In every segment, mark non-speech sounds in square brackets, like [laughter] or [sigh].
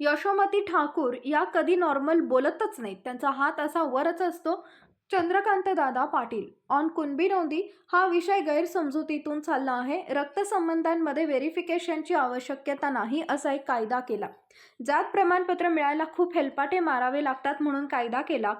यशोमती ठाकूर या कधी नॉर्मल बोलतच नाहीत. त्यांचा हात असा वरच असतो. चंद्रकांत दादा पाटील ऑन कुणबी नोंदी हा विषय गैरसमजुतीतून चालला आहे. रक्तसंबंधांमध्ये व्हेरिफिकेशनची आवश्यकता नाही असा एक कायदा केला. जात प्रमाणपत्र मिळायला खूप हेलपाटे मारावे लागतात म्हणून कायदा केला.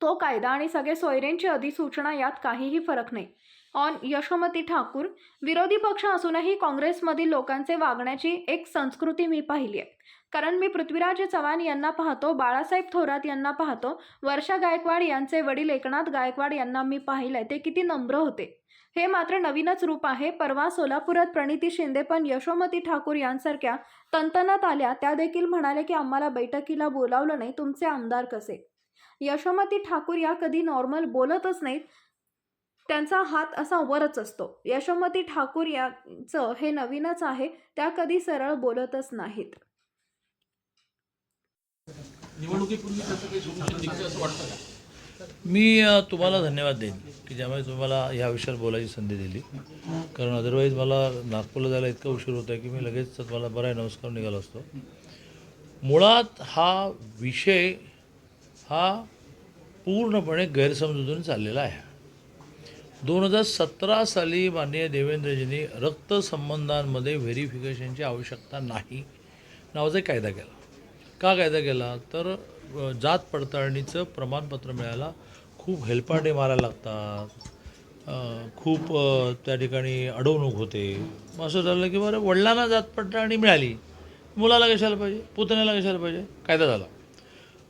तो कायदा आणि सगळे सोयरेंची अधिसूचना यात काहीही फरक नाही. ऑन यशोमती ठाकूर विरोधी पक्ष असूनही काँग्रेसमधील लोकांचे वागण्याची एक संस्कृती मी पाहिली आहे. कारण मी पृथ्वीराज चव्हाण यांना पाहतो बाळासाहेब थोरात यांना पाहतो वर्षा गायकवाड यांचे वडील एकनाथ गायकवाड यांना मी पाहिलंय ते किती नम्र होते. हे मात्र नवीनच रूप आहे. परवा सोलापुरात प्रणिती शिंदे पण यशोमती ठाकूर यांसारख्या तंतनात आल्या. त्या देखील म्हणाले की आम्हाला बैठकीला बोलावलं नाही. तुमचे आमदार कसे? यशोमती ठाकूर या कधी नॉर्मल बोलतच नाहीत. त्यांचा हात असा वरच असतो. यशोमती ठाकूर यांचं हे नवीनच आहे त्या कधी सरळ बोलतच नाहीत. मी तुम्हाला धन्यवाद देईन की ज्यामुळे तुम्ही मला ह्या विषयावर बोलायची संधी दिली. कारण अदरवाईज मला नागपूरला जायला इतका उशीर होता की मी लगेच मला बरा आहे नमस्कार निघालो असतो. मुळात हा विषय हा पूर्णपणे गैरसमजुतीने चाललेला आहे. दोन हजार सतरा साली माननीय देवेंद्रजींनी रक्तसंबंधांमध्ये व्हेरिफिकेशनची आवश्यकता नाही. नावाचा एक कायदा केला. का कायदा केला? तर जात पडताळणीचं प्रमाणपत्र मिळायला खूप हेलपाटे मारायला लागतात. खूप त्या ठिकाणी अडवणूक होते. मग असं झालं की बरं वडिलांना जात पडताळणी मिळाली. मुलाला कशाला पाहिजे? पुतण्याला कशाला पाहिजे? कायदा झाला.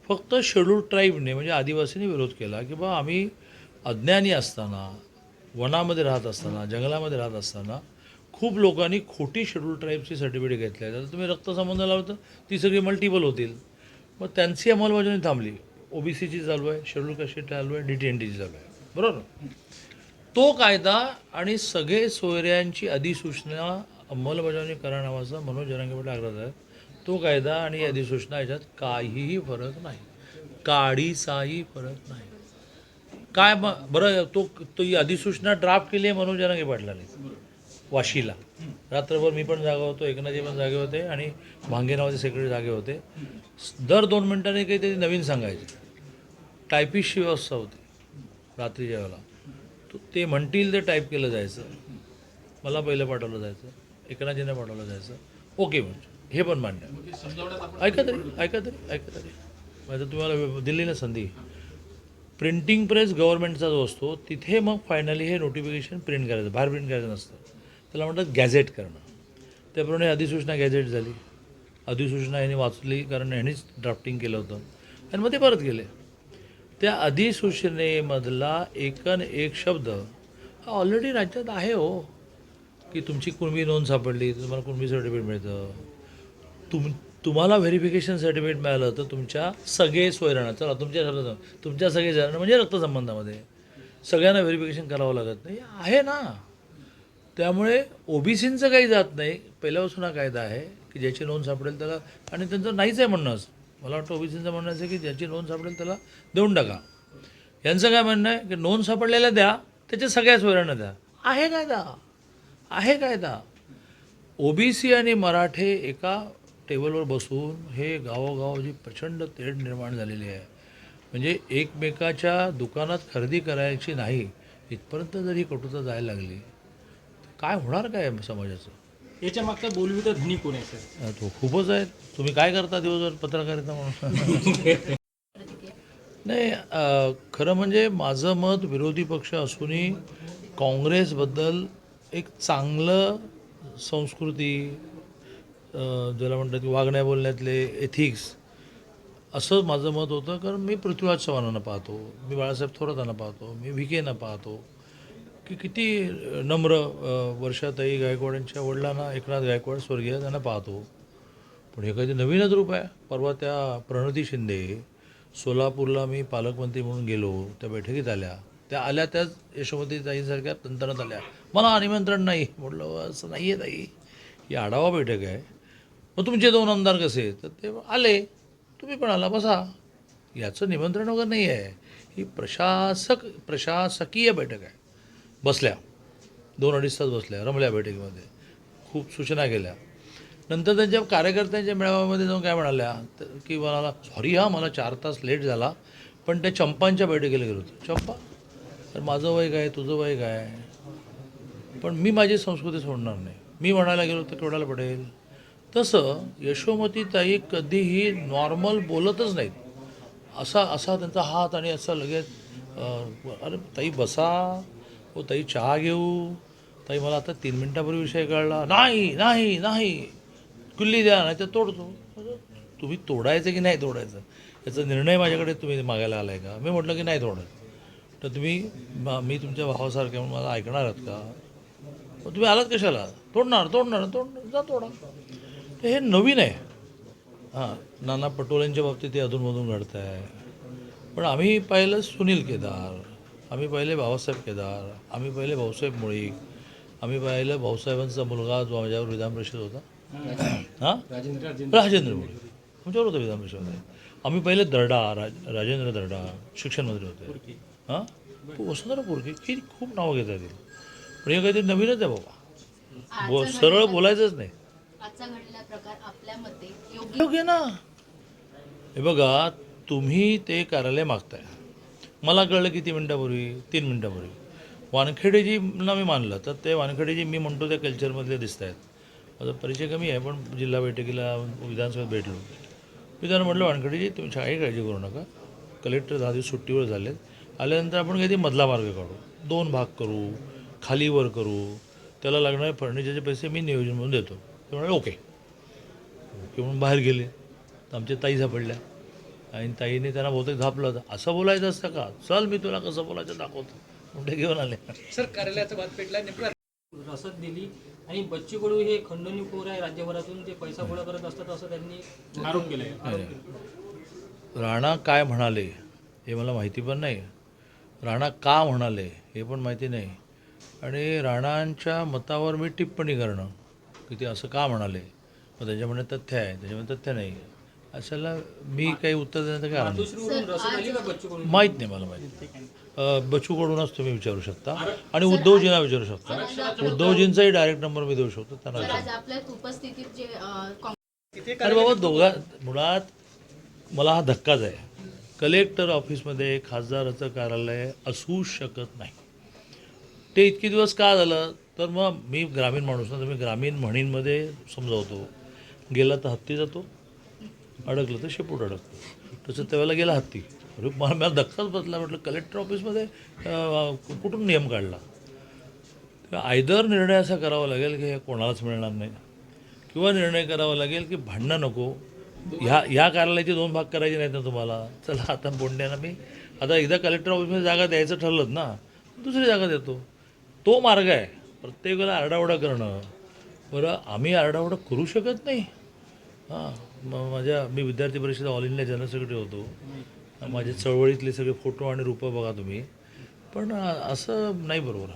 फक्त शेड्यूल ट्राईबने म्हणजे आदिवासींनी विरोध केला की बा आम्ही अज्ञानी असताना वनामध्ये राहत असताना जंगलामध्ये राहत असताना खूप लोकांनी खोटी शेड्यूल ट्राईबची सर्टिफिकेट घेतली आहे तर तुम्ही रक्तसंबंध लावलं ती सगळी मल्टिपल होतील. मग त्यांची अंमलबजावणी थांबली. ओबीसीची चालू आहे शेड्यूल कशी चालू आहे डी टी एन टीची चालू आहे. बरोबर? तो कायदा आणि सगळे सोयऱ्यांची अधिसूचना अंमलबजावणी करा नावाचा मनोज जरांगे आग्रह आहे तो कायदा आणि अधिसूचना याच्यात काहीही फरक नाही. काडीचाही फरक नाही. काय मग बरं तो तो ही अधिसूचना ड्राफ्ट केली आहे मनोज जरांगे पाटलाने. वाशीला. रात्रभर मी पण जागा होतो एकनाथजी पण जागे होते आणि भांगे नावाचे सेक्रेटरी जागे होते. दर दोन मिनिटांनी काहीतरी नवीन सांगायचे. टायपिस्टची व्यवस्था होती. रात्रीच्या वेळेला ते म्हणतील ते टाईप केलं जायचं. मला पहिलं पाठवलं जायचं. एकनाथजींना पाठवलं जायचं. ओके म्हणजे. हे पण मान्य आहे. ऐका तरी ऐका तरी ऐका तरी. माझं तुम्हाला दिली ना संधी. प्रिंटिंग प्रेस गव्हर्नमेंटचा जो असतो तिथे मग फायनली हे नोटिफिकेशन प्रिंट करायचं बाहेर प्रिंट करायचं नसतं. त्याला म्हणतात गॅझेट करणं. त्याप्रमाणे अधिसूचना गॅझेट झाली. अधिसूचना यांनी वाचली कारण ह्यांनीच ड्राफ्टिंग केलं होतं. आणि मग ते परत गेले. त्या अधिसूचनेमधला एकन एक शब्द हा ऑलरेडी राज्यात आहे हो. की तुमची कुणबी नोंद सापडली तुम्हाला कुणबी सर्टिफिकेट मिळतं. तुम तुम्हाला व्हेरिफिकेशन सर्टिफिकेट मिळालं तर तुमच्या सगळे सोयराणा चला तुमच्या सगळं तुमच्या सगळे जण म्हणजे रक्तसंबंधामध्ये सगळ्यांना व्हेरिफिकेशन करावं लागत नाही. आहे ना. त्यामुळे ओबीसींचं काही जात नाही. पहिल्यापासून हा कायदा आहे की ज्याची नोंद सापडेल त्याला आणि त्यांचं नाहीच आहे म्हणणं असं. मला वाटतं ओबीसींचं म्हणणं असं आहे की ज्याची नोंद सापडेल त्याला देऊन टाका. यांचं काय म्हणणं आहे की नोंद सापडलेल्या द्या त्याच्या सगळ्या सोयऱ्यांना द्या. आहे कायदा. आहे कायदा. ओबीसी आणि मराठे एका टेबलवर बसून हे गावोगाव जी प्रचंड तेढ निर्माण झालेली आहे. म्हणजे एकमेकाच्या दुकानात खरेदी करायची नाही इथपर्यंत जर ही कटुता जायला लागली काय होणार काय समाजाचं? याच्या मागचा बोलविता धनी कोण आहे सर? तो खूपच आहे. तुम्ही काय करता दिवसभर पत्रकारिता म्हणून? [laughs] नाही अं, खरं म्हणजे माझं मत विरोधी पक्ष असूनही काँग्रेसबद्दल एक चांगलं संस्कृती ज्याला म्हणतात की वागण्या बोलण्यातले एथिक्स असं माझं मत होतं. कारण मी पृथ्वीराज चव्हाणांना पाहतो मी बाळासाहेब थोरातांना पाहतो मी विकेंना पाहतो. की किती नम्र अं, वर्षाताई गायकवाडांच्या वडिलांना एकनाथ गायकवाड स्वर्गीय त्यांना पाहतो. पण हे काही नवीनच रूप आहे. परवा त्या प्रणती शिंदे सोलापूरला मी पालकमंत्री म्हणून गेलो त्या बैठकीत आल्या. त्या आल्या त्याच यशोमती ताईंसारख्या तंत्रणात आल्या. मला निमंत्रण नाही. म्हटलं असं नाही आहे ताई. ही आढावा बैठक आहे. मग तुमचे दोन आमदार कसे? तर ते आले. तुम्ही पण आला बसा. याचं निमंत्रण वगैरे नाही आहे. ही प्रशासक प्रशासकीय बैठक आहे. बसल्या. दोन अडीच तास बसल्या रमल्या बैठकीमध्ये. खूप सूचना केल्या. नंतर त्यांच्या कार्यकर्त्यांच्या मेळाव्यामध्ये जाऊन काय म्हणाल्या? तर की मला सॉरी हा मला चार तास लेट झाला. पण त्या चंपांच्या बैठकीला गेलो होतो. चंपा? तर माझं वय काय? तुझं वय काय? पण मी माझी संस्कृती सोडणार नाही. मी म्हणायला गेलो तर केवढ्याला पडेल? तसं यशोमतीताई कधीही नॉर्मल बोलतच नाहीत. असा असा त्यांचा हात आणि असा लगेच अरे ताई बसा हो ताई चहा घेऊ. ताई मला आता तीन मिनटापूर्वी विषय कळला. नाही नाही नाही. कुल्ली द्या नाही तर तोडतो. तुम्ही तोडायचं की नाही तोडायचं? याचा निर्णय माझ्याकडे तुम्ही मागायला आला आहे का? मी म्हटलं की नाही तोडत. तर तुम्ही मी तुमच्या भावासारखे म्हणून मला ऐकणार आहात का? तुम्ही आलात कशाला? तोडणार तोडणार तोडणार. जा तोडा. हे नवीन आहे. हां नाना पटोलेंच्या बाबतीत ते अधूनमधून घडतं आहे पण आम्ही पाहिलं सुनील केदार आम्ही पाहिले भाऊसाहेब केदार आम्ही पाहिले भाऊसाहेब मुळीक आम्ही पाहिलं भाऊसाहेबांचा मुलगा जो माझ्यावर विधान परिषद होता. हां? राजेंद्र राजेंद्र राजेंद्र मुळे आमच्यावर होतं विधान परिषदेमध्ये आम्ही पहिले दर्डा राज राजेंद्र दर्डा शिक्षण मंत्री होते हां? वसुंधरा पोरके. ही खूप नावं घेता येतील पण हे काहीतरी नवीनच आहे बाबा. बो सरळ बोलायचंच नाही. प्रकार आपल्या मते योग्य योग्य ना? हे बघा तुम्ही ते कार्यालय मागताय. मला कळलं किती मिनटापूर्वी तीन मिनटापूर्वी. वानखेडेजींना मी मानलं तर ते वानखेडेजी मी म्हणतो त्या कल्चरमधले दिसत आहेत माझा परिचय कमी आहे पण जिल्हा बैठकीला विधानसभेत भेटलो. मी त्यांना म्हटलं वानखेडेजी तुम्ही काही काळजी करू नका. कलेक्टर दहा दिवस सुट्टीवर झालेत. आल्यानंतर आपण काहीतरी मधला मार्ग काढू. दोन भाग करू खाली वर करू. त्याला लागणारे फर्निचरचे पैसे मी नियोजन म्हणून देतो. ते म्हणाले ओके. ओके म्हणून बाहेर गेले. तर आमच्या ताई सापडल्या. आणि ताईने त्यांना बहुतेक झापलं होतं. असं बोलायचं असतं का? चल मी तुला कसं बोलायचं दाखवतो. म्हणते घेऊन आले. सर कार्यालयाचा वाद पेटला नेमका रसद दिली. आणि बच्चू कडू हे खंडणीखोर आहे. राज्यभरातून ते पैसा गोळा करत असतात असं त्यांनी आरोप केला. राणा काय म्हणाले हे मला माहिती पण नाही. राणा का म्हणाले हे पण माहिती नाही. आणि राणांच्या मतावर मी टिप्पणी करणं. की ते असं का म्हणाले? मग त्याच्यामध्ये तथ्य आहे त्याच्यामध्ये तथ्य नाही. अशाला मी काही उत्तर देण्याचं कारण नाही. बच्चू माहीत नाही मला माहिती अं, बच्चूकडूनच तुम्ही विचारू शकता. आणि उद्धवजींना विचारू शकता. उद्धवजींचाही डायरेक्ट नंबर मी देऊ शकतो त्यांना तर विचारू आज आपल्या उपस्थितीत जे अं, काँग्रेस अरे बाबा दोघा मुळात मला हा धक्काच आहे. कलेक्टर ऑफिसमध्ये खासदाराचं कार्यालय असू शकत नाही. ते इतके दिवस का झालं? तर मग मी ग्रामीण माणूस ना तर मी ग्रामीण म्हणींमध्ये समजावतो. गेला तर हत्ती जातो अडकलं तर शेपूट अडकतं. तसं त्यावेळेला गेला हत्ती. अरे मला मला धक्काच बसला. म्हटलं कलेक्टर ऑफिसमध्ये कुठून नियम काढला? तर आयदर निर्णय असा करावा लागेल की हे कोणालाच मिळणार नाही. किंवा निर्णय करावा लागेल की भांडणं नको. ह्या ह्या कार्यालयाचे दोन भाग करायचे नाहीत ना तुम्हाला. चला आता बोंड्यानं मी. आता एकदा कलेक्टर ऑफिसमध्ये जागा द्यायचं ठरलं ना दुसरी जागा देतो. तो मार्ग आहे प्रत्येकाला आरडाओरडा करणं. बरं आम्ही आरडाओरडा करू शकत नाही. हां माझ्या मी विद्यार्थी परिषद ऑल इंडिया जनरल सेक्रेटरी होतो. माझे चळवळीतले सगळे फोटो आणि रूपं बघा तुम्ही. पण असं नाही बरोबर.